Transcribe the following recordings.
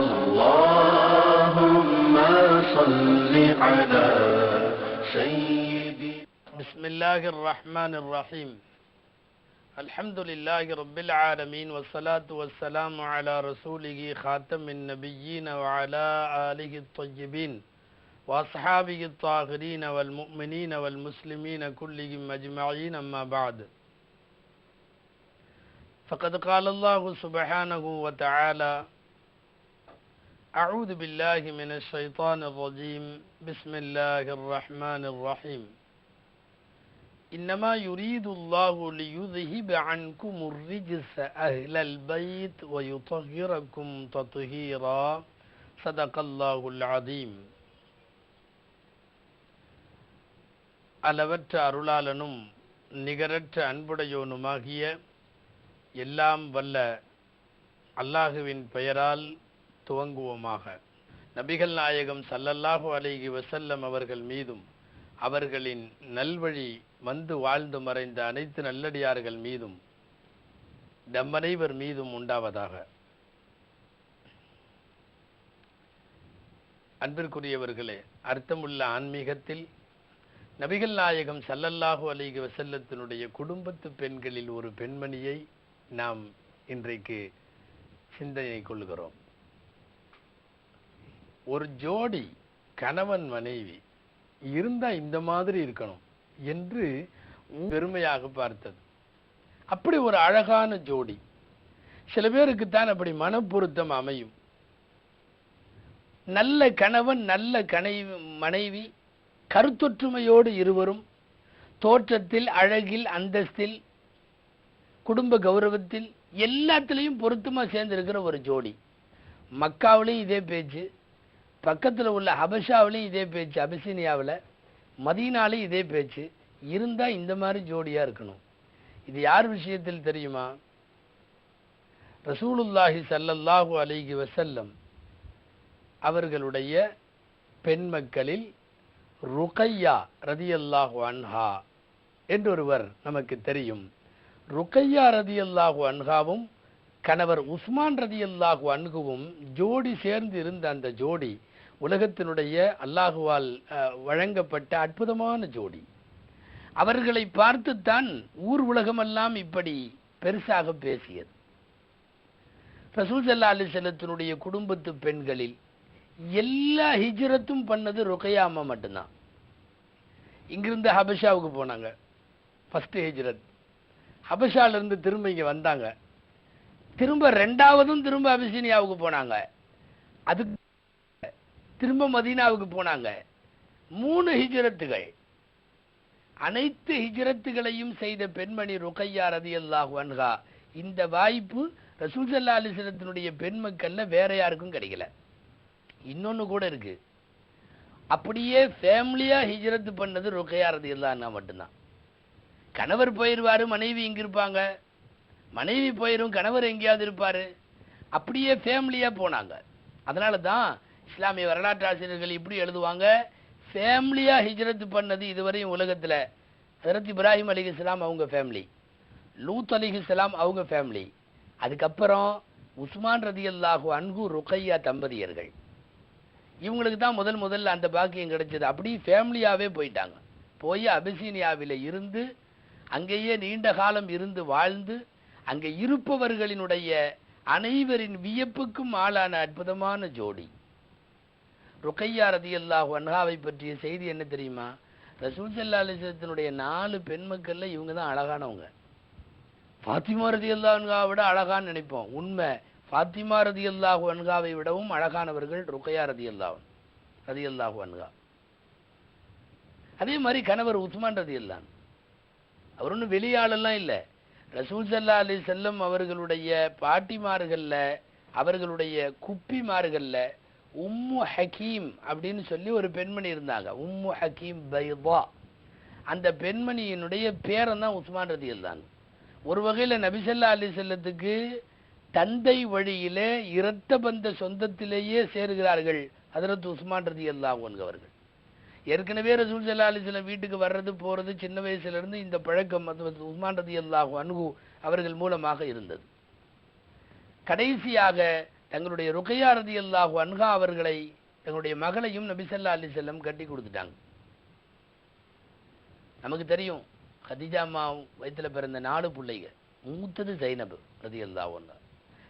اللهم صل على سيدي بسم الله الرحمن الرحيم. الحمد لله رب العالمين والصلاة والسلام على رسوله خاتم النبيين وعلى آله الطيبين وأصحابه الطاهرين والمؤمنين والمسلمين كلهم أجمعين أما بعد. فقد قال الله سبحانه وتعالى أعوذ بالله من الشيطان الرجيم بسم الله الرحمن الرحيم إنما يريد الله ليذهب عنكم الرجس أهل البيت ويطهركم تطهيرا صدق الله العظيم அளவற்ற அருளாளனும் நிகரற்ற அன்புடையோனுமாகிய எல்லாம் வல்ல அல்லாஹுவின் பெயரால் துவங்குவோமாக. நபிகள் நாயகம் சல்லல்லாஹு அலிகி வசல்லம் அவர்கள் மீதும் அவர்களின் நல்வழி வந்து வாழ்ந்து மறைந்த அனைத்து நல்லடியார்கள் மீதும் நம்மனைவர் மீதும் உண்டாவதாக. அன்பிற்குரியவர்களே அர்த்தமுள்ள ஆன்மீகத்தில் நபிகள் நாயகம் சல்லல்லாஹு அலைஹி வசல்லத்தினுடைய குடும்பத்து பெண்களில் ஒரு பெண்மணியை நாம் இன்றைக்கு சிந்தனை கொள்கிறோம். ஒரு ஜோடி கணவன் மனைவி இருந்தா இந்த மாதிரி இருக்கணும் என்று பெருமையாக பார்த்தது. அப்படி ஒரு அழகான ஜோடி. சில பேருக்குத்தான் அப்படி மனப்பொருத்தம் அமையும். நல்ல கணவன் நல்ல கனைவி மனைவி கருத்தொற்றுமையோடு இருவரும் தோற்றத்தில் அழகில் அந்தஸ்தில் குடும்ப கௌரவத்தில் எல்லாத்துலேயும் பொருத்தமாக சேர்ந்திருக்கிற ஒரு ஜோடி. மக்காவிலையும் இதே பேச்சு. பக்கத்தில் உள்ள ஹபஷாவிலையும் இதே பேச்சு அபிசீனியாவில் மதீனாலையும் இதே பேச்சு. இருந்தால் இந்த மாதிரி ஜோடியாக இருக்கணும். இது யார் விஷயத்தில் தெரியுமா? ரசூலுல்லாஹி சல்லல்லாஹு அலிகி வசல்லம் அவர்களுடைய பெண் மக்களில் ருக்கையா ரதியல்லாஹு அன்ஹா என்றொருவர் நமக்கு தெரியும். ருக்கையா ரதியல்லாஹு அன்ஹாவும் கணவர் உஸ்மான் ரதியல்லாஹு அன்குவும் ஜோடி சேர்ந்து இருந்த அந்த ஜோடி உலகத்தினுடைய அல்லாஹுவால் வழங்கப்பட்ட அற்புதமான ஜோடி. அவர்களை பார்த்துத்தான் ஊர் உலகமெல்லாம் இப்படி பெருசாக பேசியது. ரசூல் சல்லா அலிசல்லத்தினுடைய குடும்பத்து பெண்களில் எல்லா ஹிஜ்ரத்தும் பண்ணது ருக்கையா அம்மா மட்டும்தான். இங்கிருந்து ஹபஷாவுக்கு போனாங்க ஃபஸ்ட்டு ஹிஜ்ரத். ஹபஷால இருந்து திரும்ப இங்க வந்தாங்க. திரும்ப ரெண்டாவதும் திரும்ப அபிசினியாவுக்கு போனாங்க. அதுக்கு திரும்ப மதீனாவுக்கு போனாங்க. மூணு ஹிஜரத்துகள். அனைத்து ஹிஜரத்துகளையும் செய்த பெண்மணி ருக்கையா ரதியல்லாஹு அன்ஹா இந்த வாய்ப்பு ரசூசல்லா அலிஸ்லத்தினுடைய பெண் மக்கள்ல வேற யாருக்கும் கிடைக்கல. இன்னொன்னு கூட இருக்கு. அப்படியே ஃபேமிலியா ஹிஜ்ரத் பண்ணது ருக்கையா ரதியல்லாஹு மட்டும்தான். கணவர் போயிடுவாரு மனைவி இங்க இருப்பாங்க. மனைவி போயிரும் கணவர் எங்கேயாவது இருப்பாரு. அப்படியே ஃபேமிலியா போனாங்க. அதனால தான் இஸ்லாமிய வரலாற்று ஆசிரியர்கள் இப்படி எழுதுவாங்க? ஃபேமிலியா ஹிஜ்ரத் பண்ணது இதுவரையும் உலகத்துல. ஹரத் இப்ராஹிம் அலிஹிஸ்லாம் அவங்க ஃபேமிலி லூத் அலிஹிஸ்லாம் அவங்க ஃபேமிலி அதுக்கப்புறம் உஸ்மான் ரதியல்லாஹு அன்கு ருக்கையா தம்பதியர்கள். இவங்களுக்கு தான் முதல் முதல்ல அந்த பாக்கியம் கிடைச்சது. அப்படி ஃபேமிலியாவே போயிட்டாங்க. போய் அபிசீனியாவில் இருந்து அங்கேயே நீண்ட காலம் இருந்து வாழ்ந்து அங்கே இருப்பவர்களினுடைய அனைவரின் வியப்புக்கும் ஆளான அற்புதமான ஜோடி. ருக்கையா ரதி அல்லாஹ் அன்ஹாவை பற்றிய செய்தி என்ன தெரியுமா? ரசூல் சல்லா அலிசத்தினுடைய நாலு பெண் மக்கள்ல இவங்க தான் அழகானவங்க. ஃபாத்திமா ரதி அன்ஹாவை விட அழகான்னு நினைப்போம். உண்மை ஃபாத்திமா ரதியல்லாஹு அன்ஹாவை விடவும் அழகானவர்கள் ருக்கையா ரதி அல்லாஹ் அன்ஹா. அதே மாதிரி கணவர் உஸ்மான் ரதி அல்லான் அவர் ஒன்றும் வெளியாளெல்லாம் இல்லை. ரசூல் சல்லா அலி செல்லம் அவர்களுடைய பாட்டிமார்களில் அவர்களுடைய குப்பிமார்களில் உம்மு ஹக்கீம் அப்படின்னு சொல்லி ஒரு பெண்மணி இருந்தாங்க. உம்மு ஹக்கீம் பைதா. அந்த பெண்மணியினுடைய பேரன் தான் உஸ்மான் ரதி அல்லான் ஒரு வகையில நபிசல்லா அலி செல்லத்துக்கு தந்தை வழியிலே இரத்த பந்த சொந்தத்திலேயே சேருகிறார்கள் ஹதரத் உஸ்மான் ரதி அவர்கள். ஏற்கனவே ரசூல் சல்லா அலிஸ்லாம் வீட்டுக்கு வர்றது போறது சின்ன வயசுல இருந்து இந்த பழக்கம் உஸ்மான் ரதி அல்லாஹு அனுகு அவர்கள் மூலமாக இருந்தது. கடைசியாக தங்களுடைய ருக்கையா ரதியல்லாஹு அன்ஹா அவர்களை தங்களுடைய மகளையும் நபிசல்லா அலி செல்லம் கட்டி கொடுத்துட்டாங்க. நமக்கு தெரியும் ஹதீஜா அம்மா வயித்துல பிறந்த நாலு பிள்ளைங்க மூத்தது சைனபு ரதி ரதியல்லாஹு ஒன்றா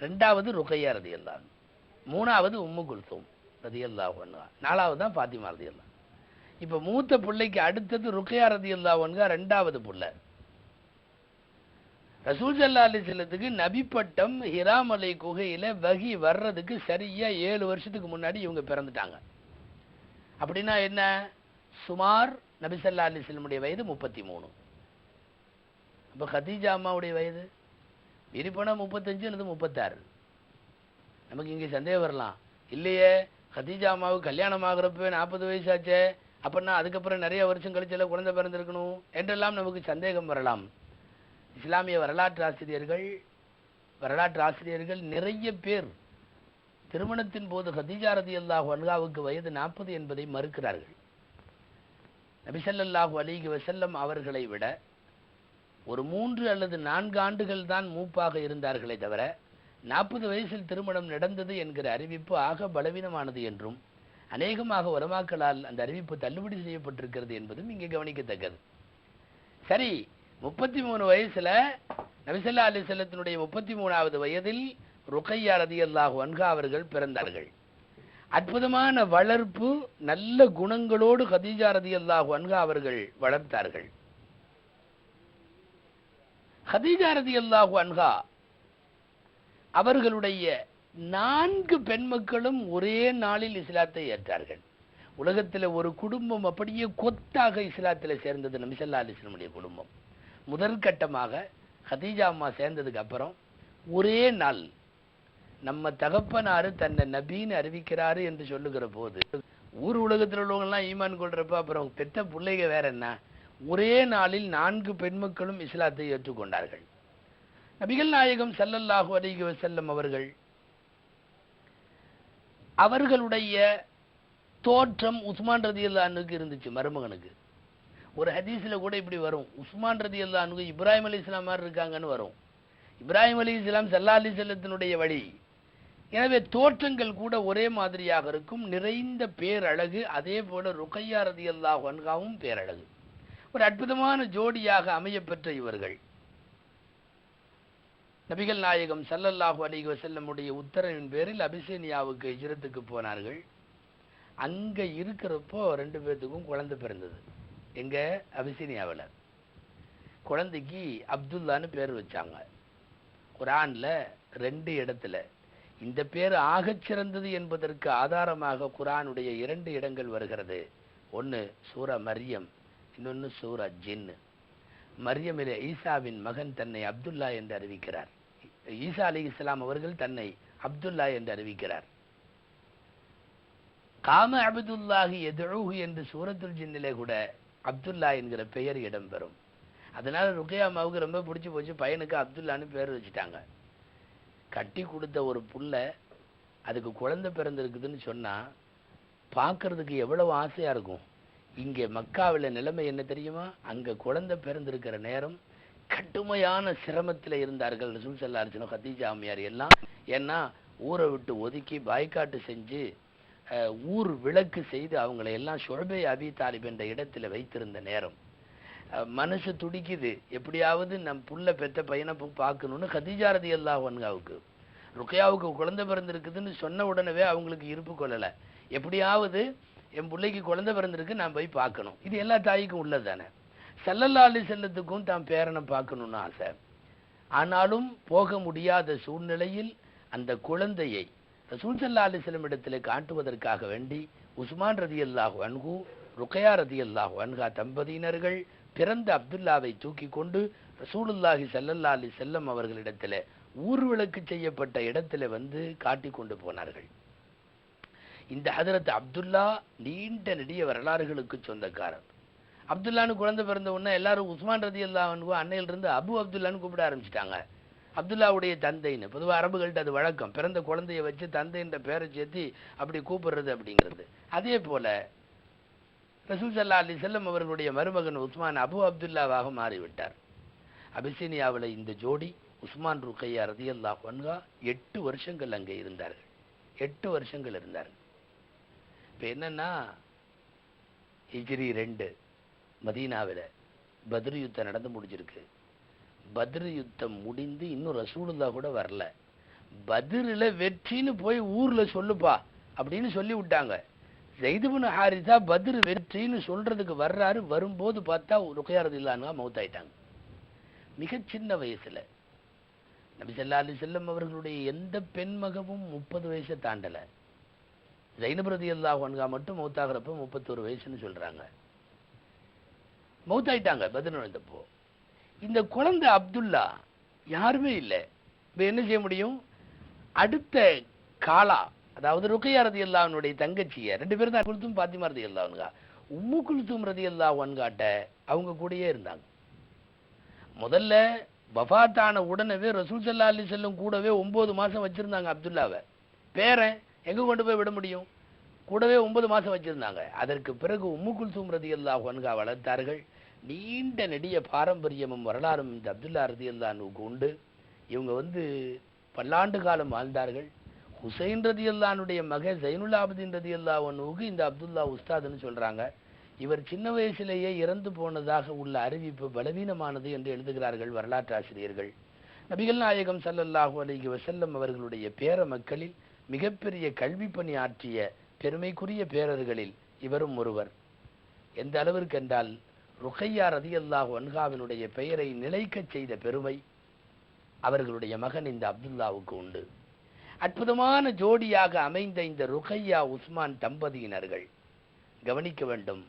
ரெண்டாவது ருக்கையா ரதி அல்லா மூணாவது உம்மு குல்சோம் ரதி ரதியல்லாஹு ஒன்றா நாலாவது தான் ஃபாத்திமா அல்லா இப்போ மூத்த பிள்ளைக்கு அடுத்தது ருக்கையா ரதி அல்லா அன்ஹா ரெண்டாவது பிள்ளை. ரசூல் சல்லா அலிஸ்லத்துக்கு நபி பட்டம் ஹிராமலை குகையில் வகி வர்றதுக்கு சரியா ஏழு வருஷத்துக்கு முன்னாடி இவங்க பிறந்துட்டாங்க. அப்படின்னா என்ன? சுமார் நபிசல்லா ஸல்லல்லாஹு வயது முப்பத்தி மூணு அப்போ ஹதீஜா அம்மாவுடைய வயது? விரிப்பனா முப்பத்தஞ்சு அல்லது முப்பத்தாறு? நமக்கு இங்கே சந்தேகம் வரலாம். இல்லையே ஹதீஜா அம்மாவுக்கு கல்யாணம் ஆகிறப்பவே நாற்பது வயசாச்சே. அப்படின்னா அதுக்கப்புறம் நிறைய வருஷம் கழிச்சல குழந்தை பிறந்திருக்கணும் என்றெல்லாம் நமக்கு சந்தேகம் வரலாம். இஸ்லாமிய வரலாற்று ஆசிரியர்கள் வரலாற்று ஆசிரியர்கள் நிறைய பேர் திருமணத்தின் போது ஹதீஜா ரதியல்லாஹு அன்ஹாவுக்கு வயது நாற்பது என்பதை மறுக்கிறார்கள். நபிசல்லாஹு அலிஹி வசல்லம் அவர்களை விட ஒரு மூன்று அல்லது நான்கு ஆண்டுகள் தான் மூப்பாக இருந்தார்களே தவிர நாற்பது வயசில் திருமணம் நடந்தது என்கிற அறிவிப்பு ஆக பலவீனமானது என்றும் அநேகமாக உலமாக்களால் அந்த அறிவிப்பு தள்ளுபடி செய்யப்பட்டிருக்கிறது என்பதும் இங்கே கவனிக்கத்தக்கது. சரி முப்பத்தி மூணு வயசுல நபிசல்லா அலி செல்லத்தினுடைய முப்பத்தி மூணாவது வயதில் ருக்கையா ரதியல்லாஹு அன்கா அவர்கள் பிறந்தார்கள். அற்புதமான வளர்ப்பு நல்ல குணங்களோடு ஹதீஜாரதி அல்லாஹு அன்கா அவர்கள் வளர்த்தார்கள். ஹதீஜாரதி அல்லாஹு அன்கா அவர்களுடைய நான்கு பெண் மக்களும் ஒரே நாளில் இஸ்லாத்தை ஏற்றார்கள். உலகத்தில் ஒரு குடும்பம் அப்படியே கொத்தாக இஸ்லாத்தில் சேர்ந்தது நபிசல்லா அலிஸ்லமுடைய குடும்பம். முதற்கட்டமாக ஹதீஜா அம்மா சேர்ந்ததுக்கு அப்புறம் ஒரே நாள் நம்ம தகப்பனாரு தன்னை நபின்னு அறிவிக்கிறாரு என்று சொல்லுகிற போது ஊர் உலகத்தில் உள்ளவங்கெல்லாம் ஈமான் கொள்றப்ப அப்புறம் பெத்த பிள்ளைங்க வேற என்ன? ஒரே நாளில் நான்கு பெண்மக்களும் இஸ்லாத்தை ஏற்றுக்கொண்டார்கள். நபிகள் நாயகம் சல்லல்லாஹு அலைஹி வஸல்லம் அவர்கள் அவர்களுடைய தோற்றம் உஸ்மான் ரதியல்லானுக்கு இருந்துச்சு மருமகனுக்கு. ஒரு ஹதீஸ்ல கூட இப்படி வரும். உஸ்மான் ரதியல்லானுக்கு இப்ராஹிம் அலி இஸ்லாம் மாதிரி இருக்காங்கன்னு வரும். இப்ராஹிம் அலி இஸ்லாம் சல்லா அலி செல்லத்தினுடைய வழி. எனவே தோற்றங்கள் கூட ஒரே மாதிரியாக இருக்கும். நிறைந்த பேரழகு அதே போல ருக்கையா ரதியல்லாஹு அன்ஹாவும் பேரழகு. ஒரு அற்புதமான ஜோடியாக அமையப்பெற்ற இவர்கள். நபிகள் நாயகம் சல்லல்லாஹு அலிக செல்லமுடைய உத்தரவின் பேரில் அபிசேனியாவுக்கு இஜரத்துக்கு போனார்கள். அங்க இருக்கிறப்போ ரெண்டு பேர்த்துக்கும் குழந்தை பிறந்தது. எங்க? அபிசினியாவில். குழந்தைக்கு அப்துல்லான்னு பேர் வச்சாங்க. குரான்ல ரெண்டு இடத்துல. இந்த பேர் ஆகச்சிறந்தது என்பதற்கு ஆதாரமாக குரானுடைய இரண்டு இடங்கள் வருகிறது. ஒன்று சூர மரியம் இன்னொன்று சூர ஜின்னு மரியமிலே ஈசாவின் மகன் தன்னை அப்துல்லா என்று அறிவிக்கிறார். ஈசா அலி இஸ்லாம் அவர்கள் தன்னை அப்துல்லா என்று அறிவிக்கிறார். காம அபதுல்லாஹி எதுஹு என்று சூரத்துல் ஜின்னிலே கூட அப்துல்லா என்கிற பெயர் இடம்பெறும். அதனால ருக்கையா அம்மாவுக்கு ரொம்ப பிடிச்சி போச்சு. பையனுக்கு அப்துல்லான்னு பேர் வச்சுட்டாங்க. கட்டி கொடுத்த ஒரு புள்ள அதுக்கு குழந்தை பிறந்திருக்குதுன்னு சொன்னால் பார்க்கறதுக்கு எவ்வளவு ஆசையாக இருக்கும். இங்கே மக்காவில் நிலைமை என்ன தெரியுமா? அங்கே குழந்தை பிறந்திருக்கிற நேரம் கடுமையான சிரமத்தில் இருந்தார்கள் ரசூல் சல்லா அலிஸ்லாம் அம்மையார் எல்லாம். ஏன்னா ஊரை விட்டு ஒதுக்கி பாய்காட்டு செஞ்சு ஊர் விளக்கு செய்து அவங்களை எல்லாம் ஷொஹபே அபி தாலிப் என்ற இடத்துல வைத்திருந்த நேரம். மனசு துடிக்குது. எப்படியாவது நம் புள்ள பெத்த பையனை போய் பார்க்கணும்னு ஹதிஜாரதி ஒன்காவுக்கு ருக்கையாவுக்கு குழந்தை பிறந்திருக்குதுன்னு சொன்ன உடனே அவங்களுக்கு இருப்பு கொள்ளலை. எப்படியாவது என் பிள்ளைக்கு குழந்தை பிறந்திருக்கு நான் போய் பார்க்கணும். இது எல்லா தாய்க்கும் உள்ளது தானே. சல்லல்லா அலி செல்லத்துக்கும் தான் பேரனை பார்க்கணும்னு ஆசை. ஆனாலும் போக முடியாத சூழ்நிலையில் அந்த குழந்தையை ரசூல் சல்லா அலிஸ்லம் இடத்திலே காட்டுவதற்காக வேண்டி உஸ்மான் ரதி அல்லாஹு அன்கு ருக்கையா ரதி அல்லாஹு அன்ஹா தம்பதியினர்கள் பிறந்த அப்துல்லாவை தூக்கி கொண்டு ரசூலுல்லாஹி சல்லல்லா அலி செல்லம் அவர்களிடத்துல ஊர்விளக்கு செய்யப்பட்ட இடத்துல வந்து காட்டி கொண்டு போனார்கள். இந்த ஹதரத் அப்துல்லா நீண்ட நெடிய வரலாறுகளுக்கு சொந்தக்காரர். அப்துல்லான்னு குழந்தை பிறந்த உடனே எல்லாரும் உஸ்மான் ரதி அல்லா அன்னையிலிருந்து அபு அப்துல்லான்னு கூப்பிட ஆரம்பிச்சிட்டாங்க. அப்துல்லாவுடைய தந்தைன்னு பொதுவாக அரபுகள்கிட்ட அது வழக்கம். பிறந்த குழந்தைய வச்சு தந்தைன்ற பேரை சேர்த்து அப்படி கூப்பிடுறது அப்படிங்கிறது. அதே போல ரசூல் சல்லா அலி செல்லம் அவர்களுடைய மருமகன் உஸ்மான் அபு அப்துல்லாவாக மாறிவிட்டார். அபிசீனியாவில் இந்த ஜோடி உஸ்மான் ருக்கையா ரதியல்லாஹ் அன்ஹா எட்டு வருஷங்கள் அங்கே இருந்தார்கள். எட்டு வருஷங்கள் இருந்தார் இப்போ என்னன்னா ஹிஜ்ரி ரெண்டு மதீனாவில் பத்ரி யுத்தம் நடந்து முடிஞ்சிருக்கு. பத்ரு யுத்தம் முடிந்து இன்னும் ரசூலுல்லா கூட வரல. பத்ரில் வெற்றின்னு போய் ஊரில் சொல்லுப்பா அப்படின்னு சொல்லி விட்டாங்க. ஜெய்துபுன் ஹாரிதா பத்ரு வெற்றின்னு சொல்கிறதுக்கு வர்றாரு வரும்போது பார்த்தா ருக்கையாரது இல்லான்னு மௌத்தாயிட்டாங்க. மிகச் சின்ன வயசில். நபிசல்லா அலி செல்லம் அவர்களுடைய எந்த பெண் மகவும் முப்பது வயசை தாண்டலை. ஜைனப் ரலியல்லாஹு மட்டும் மௌத்தாகிறப்ப முப்பத்தொரு வயசுன்னு சொல்கிறாங்க மௌத்தாயிட்டாங்க பத்ரு நடந்தப்போ இந்த குழந்தை அப்துல்லா யாருமே இல்லை. இப்போ என்ன செய்ய முடியும்? அடுத்த காலா அதாவது ருக்கையா ரதி அல்லாவனுடைய தங்கச்சிய ரெண்டு பேரும் தான் குல்தும் பாத்திமா ரதி அல்லாவனுக்கா உம்மு குல்தும் ரதி அல்லாஹன்காட்ட அவங்க கூடயே இருந்தாங்க. முதல்ல வஃபாத்தான உடனே ரசூல் சல்லா அலி செல்லும் கூடவே ஒன்பது மாசம் வச்சிருந்தாங்க அப்துல்லாவை. பேரன் எங்க கொண்டு போய் விட முடியும்? கூடவே ஒன்பது மாசம் வச்சிருந்தாங்க. அதற்கு பிறகு உம்மு குல்சும் ரதி அல்லாஹ் வன்கா வளர்த்தார்கள். நீண்ட நெடிய பாரம்பரியமும் வரலாறும் இந்த அப்துல்லா ரதியல்லானுக்கு உண்டு. இவங்க வந்து பல்லாண்டு காலம் வாழ்ந்தார்கள். ஹுசைன் ரதியல்லானுடைய மகன் மக ஜைனுல் ஆபதீன் இந்த அப்துல்லா உஸ்தாதுன்னு சொல்றாங்க. இவர் சின்ன வயசிலேயே இறந்து போனதாக உள்ள அறிவிப்பு பலவீனமானது என்று எழுதுகிறார்கள் வரலாற்று ஆசிரியர்கள். நபிகள் நாயகம் ஸல்லல்லாஹு அலைஹி வசல்லம் அவர்களுடைய பேர மக்களில் மிகப்பெரிய கல்வி பணி ஆற்றிய பெருமைக்குரிய பேரர்களில் இவரும் ஒருவர். எந்த அளவிற்கு என்றால் ருக்கையா ரதியல்லாஹு அன்ஹாவினுடைய பெயரை நிலைக்கச் செய்த பெருமை அவர்களுடைய மகன் இந்த அப்துல்லாவுக்கு உண்டு. அற்புதமான ஜோடியாக அமைந்த இந்த ருகையா உஸ்மான் தம்பதியினர்கள் கவனிக்க வேண்டும்.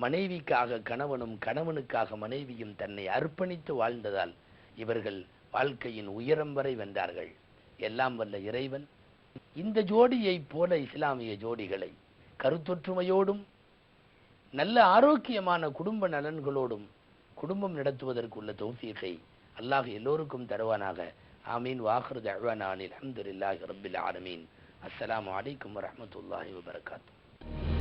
மனைவிக்காக கணவனும் கணவனுக்காக மனைவியும் தன்னை அர்ப்பணித்து வாழ்ந்ததால் இவர்கள் வாழ்க்கையின் உயரம் வரை வென்றார்கள். எல்லாம் வல்ல இறைவன். இந்த ஜோடியைப் போல இஸ்லாமிய ஜோடிகளை கருத்தொற்றுமையோடும் நல்ல ஆரோக்கியமான குடும்ப நலன்களோடும் குடும்பம் நடத்துவதற்குள்ள தௌஃபீகை அல்லாஹ் எல்லோருக்கும் தருவானாக. ஆமீன். வாஹர் தழ்வானானில் அஹமதுல்லாஹி ரபில் ஆலமீன். அஸ்லாம் வலைக்கம் வரமத்துல்லாஹி வபரகாத்து